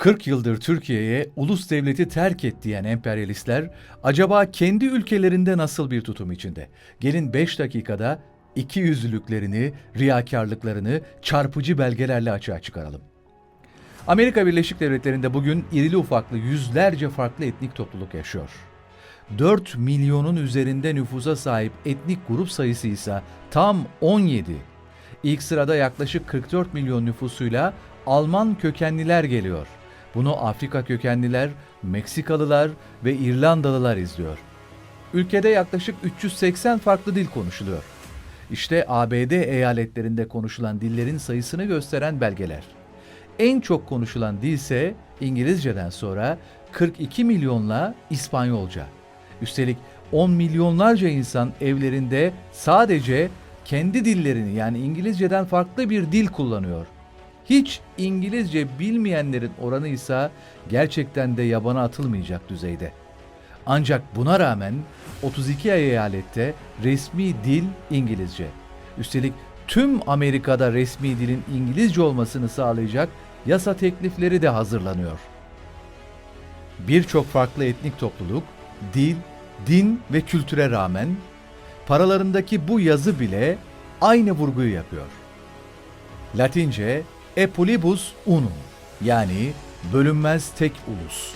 40 yıldır Türkiye'ye ulus devleti terk et diyen emperyalistler acaba kendi ülkelerinde nasıl bir tutum içinde? Gelin 5 dakikada iki yüzlülüklerini, riyakarlıklarını çarpıcı belgelerle açığa çıkaralım. Amerika Birleşik Devletleri'nde bugün irili ufaklı yüzlerce farklı etnik topluluk yaşıyor. 4 milyonun üzerinde nüfusa sahip etnik grup sayısı ise tam 17. İlk sırada yaklaşık 44 milyon nüfusuyla Alman kökenliler geliyor. Bunu Afrika kökenliler, Meksikalılar ve İrlandalılar izliyor. Ülkede yaklaşık 380 farklı dil konuşuluyor. İşte ABD eyaletlerinde konuşulan dillerin sayısını gösteren belgeler. En çok konuşulan dil ise İngilizceden sonra 42 milyonla İspanyolca. Üstelik 10 milyonlarca insan evlerinde sadece kendi dillerini yani İngilizceden farklı bir dil kullanıyor. Hiç İngilizce bilmeyenlerin oranı ise gerçekten de yabana atılmayacak düzeyde. Ancak buna rağmen 32 eyalette resmi dil İngilizce. Üstelik tüm Amerika'da resmi dilin İngilizce olmasını sağlayacak yasa teklifleri de hazırlanıyor. Birçok farklı etnik topluluk, dil, din ve kültüre rağmen paralarındaki bu yazı bile aynı vurguyu yapıyor. Latince e pluribus unum yani bölünmez tek ulus.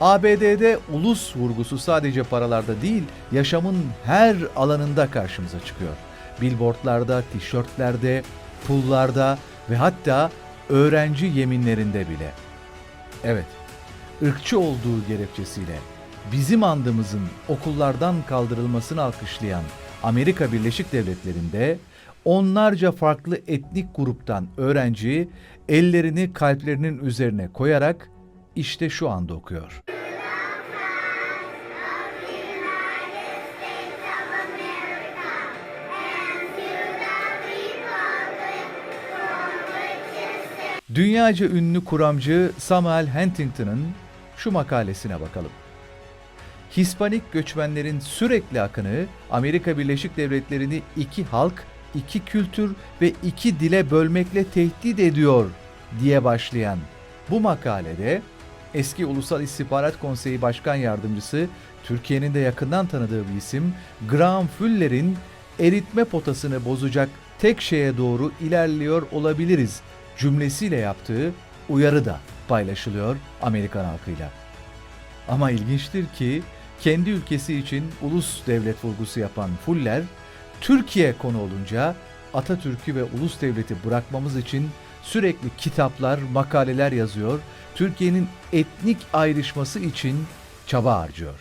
ABD'de ulus vurgusu sadece paralarda değil, yaşamın her alanında karşımıza çıkıyor. Billboardlarda, tişörtlerde, pullarda ve hatta öğrenci yeminlerinde bile. Evet, ırkçı olduğu gerekçesiyle bizim andımızın okullardan kaldırılmasını alkışlayan Amerika Birleşik Devletleri'nde onlarca farklı etnik gruptan öğrenci ellerini kalplerinin üzerine koyarak işte şu anda okuyor. Dünyaca ünlü kuramcı Samuel Huntington'ın şu makalesine bakalım. Hispanik göçmenlerin sürekli akını Amerika Birleşik Devletleri'ni iki halk, iki kültür ve iki dile bölmekle tehdit ediyor diye başlayan bu makalede eski Ulusal İstihbarat Konseyi Başkan Yardımcısı, Türkiye'nin de yakından tanıdığı bir isim, Graham Fuller'in eritme potasını bozacak tek şeye doğru ilerliyor olabiliriz cümlesiyle yaptığı uyarı da paylaşılıyor Amerikan halkıyla. Ama ilginçtir ki kendi ülkesi için ulus devlet vurgusu yapan Fuller, Türkiye konu olunca Atatürk'ü ve ulus devleti bırakmamız için sürekli kitaplar, makaleler yazıyor, Türkiye'nin etnik ayrışması için çaba harcıyor.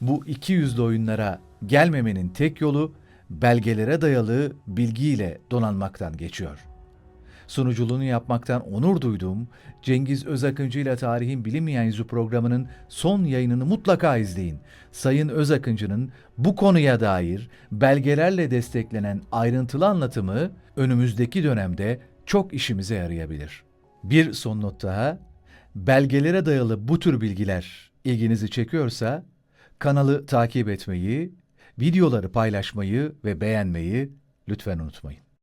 Bu iki yüzlü oyunlara gelmemenin tek yolu belgelere dayalı bilgiyle donanmaktan geçiyor. Sunuculuğunu yapmaktan onur duyduğum Cengiz Özakıncı ile Tarihin Bilinmeyen Yüzü programının son yayınını mutlaka izleyin. Sayın Özakıncı'nın bu konuya dair belgelerle desteklenen ayrıntılı anlatımı önümüzdeki dönemde çok işimize yarayabilir. Bir son not daha, belgelere dayalı bu tür bilgiler ilginizi çekiyorsa kanalı takip etmeyi, videoları paylaşmayı ve beğenmeyi lütfen unutmayın.